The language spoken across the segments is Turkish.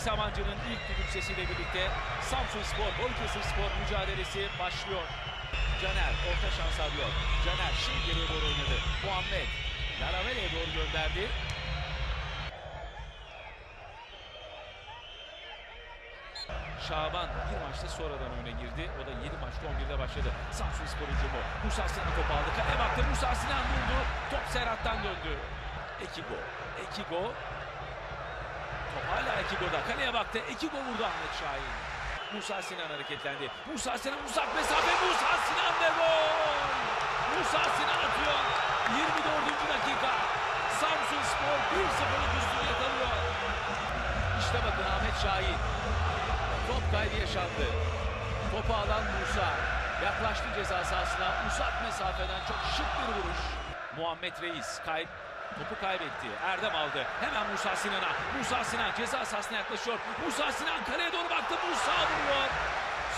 Samancı'nın ilk düdük sesiyle birlikte Samsun Spor, Balıkesir Spor mücadelesi başlıyor. Caner orta şans arıyor. Caner şimdi geriye doğru oynadı. Muhammed Laravele'ye doğru gönderdi. Şaban bir maçta sonradan öne girdi. O da 7 maçta 11'de başladı. Samsun Spor hücumu. Musa Sinan topu aldı. Kaleye baktı. Musa Sinan durdu. Top Serhat'tan döndü. Ekigo. Ekigo. Top hala Ekigo'da. Kaleye baktı. Ekigo vurdu Ahmet Şahin. Musa Sinan hareketlendi. Musa Sinan uzak mesafe. Musa Sinan ve gol. Musa Sinan atıyor. 24. dakika. Samsun Spor 1-0'lık üstünü yakalıyor. İşte bakın Ahmet Şahin. Top kaybı yaşandı. Topu alan Musa. Yaklaştı ceza sahasına. Uzak mesafeden çok şık bir vuruş. Muhammed Reis kayıp. Topu kaybetti. Erdem aldı. Hemen Musa Sinan'a. Musa Sinan ceza sahasına yaklaşıyor. Musa Sinan kaleye doğru baktı. Musa vuruyor.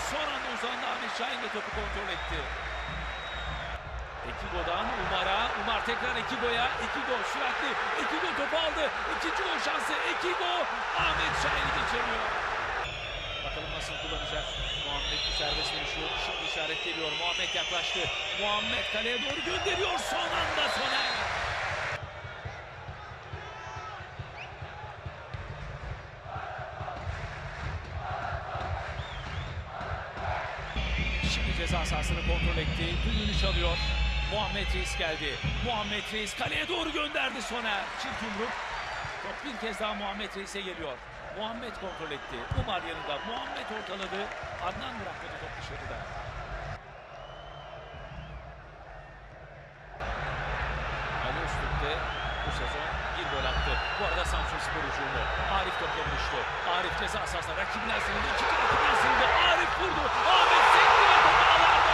Son anda uzandı Ahmet Şahin de topu kontrol etti. Ekigo'dan Umar'a. Umar tekrar Ekigo'ya. Ekigo süratli. Ekigo topu aldı. İkinci gol şansı. Ekigo Ahmet Şahin'i geçemiyor. Bakalım nasıl kullanacak. Muhammed bu serbest vuruşu. Şimdi işaret geliyor. Muhammed yaklaştı. Muhammed kaleye doğru gönderiyor. Son anda Soner. Şimdi ceza sahasını kontrol etti. Düdüğünü çalıyor. Muhammed Reis geldi. Muhammed Reis kaleye doğru gönderdi Soner. Çift yumruk. Top bir kez daha Muhammed Reis'e geliyor. Muhammed kontrol etti. Umar yanında. Muhammed ortaladı. Adnan bırakmadı top dışarıda. Ali Öztürk de bu sezon bir gol attı. Bu arada Samsun Spor hücumu. Arif topla buluştu. Arif ceza sahasına rakibinden sınırdı. İkinci rakibinden sınırdı. Arif vurdu. Ahmet sekti ve topu ağlarda.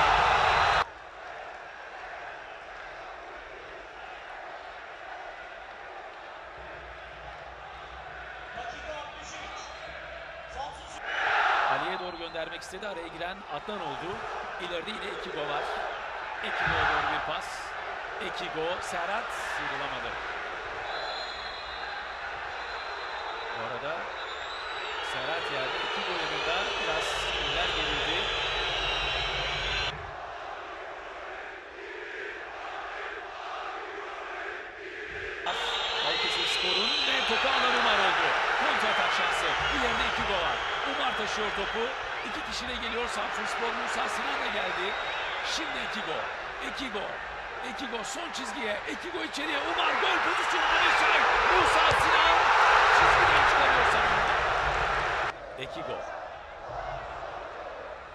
Ali'ye göndermek istedi. Araya giren Adnan oldu. İleride yine Ekigo var. Ekigo'ya doğru bir pas. Ekigo, Serhat sıyrılamadı. Bu arada Serhat yerde Ekigo yanında biraz iler gerildi. Balıkesir Spor'un ve topu alan Umar oldu. Kontra atak şansı. İleride Ekigo var. Umar taşıyor topu. İki kişiyle geliyor Samsun Spor. Musa Sinan da geldi. Şimdi Ekigo. Ekigo. Ekigo son çizgiye. Ekigo içeriye. Umar gol pozisyonu. Şahin. Musa Sinan çizgiden çıkarıyor savunma. Ekigo.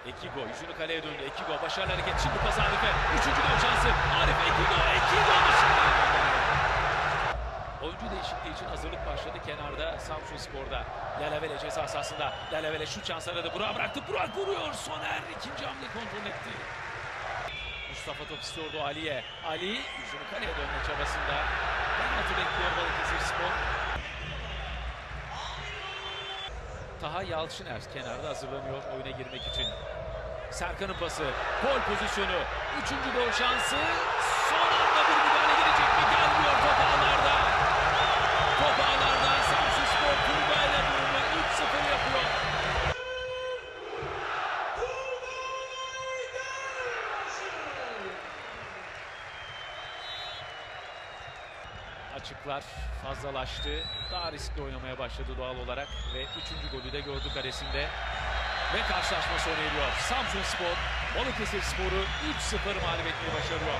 Ekigo yüzünü kaleye döndü. Ekigo başarılı hareket. Şimdi pas Arif'e. Üçüncü gol şansı. Arif Ekigo. Ekigo gönderiyor. Oyuncu değişikliği için hazırlık başladı kenarda Samsun Spor'da. Lalavele ceza sahasında. Lalavele şut şansı aradı. Burak bıraktı. Burak vuruyor. Soner ikinci hamle kontrol etti. Mustafa top istiyordu Ali'ye. Ali yüzünü kaleye dönme çabasında. Penaltı bekliyor Balıkesir Spor. Taha Yalçıner kenarda hazırlanıyor oyuna girmek için. Serkan'ın pası. Gol pozisyonu. Üçüncü gol şansı. Son anda bir Açıklar fazlalaştı. Daha riskli oynamaya başladı doğal olarak ve üçüncü golü de gördü karesinde. Ve karşılaşma sona eriyor. Samsun Spor, Balıkesir Spor'u 3-0 mağlup etmeyi başarıyor.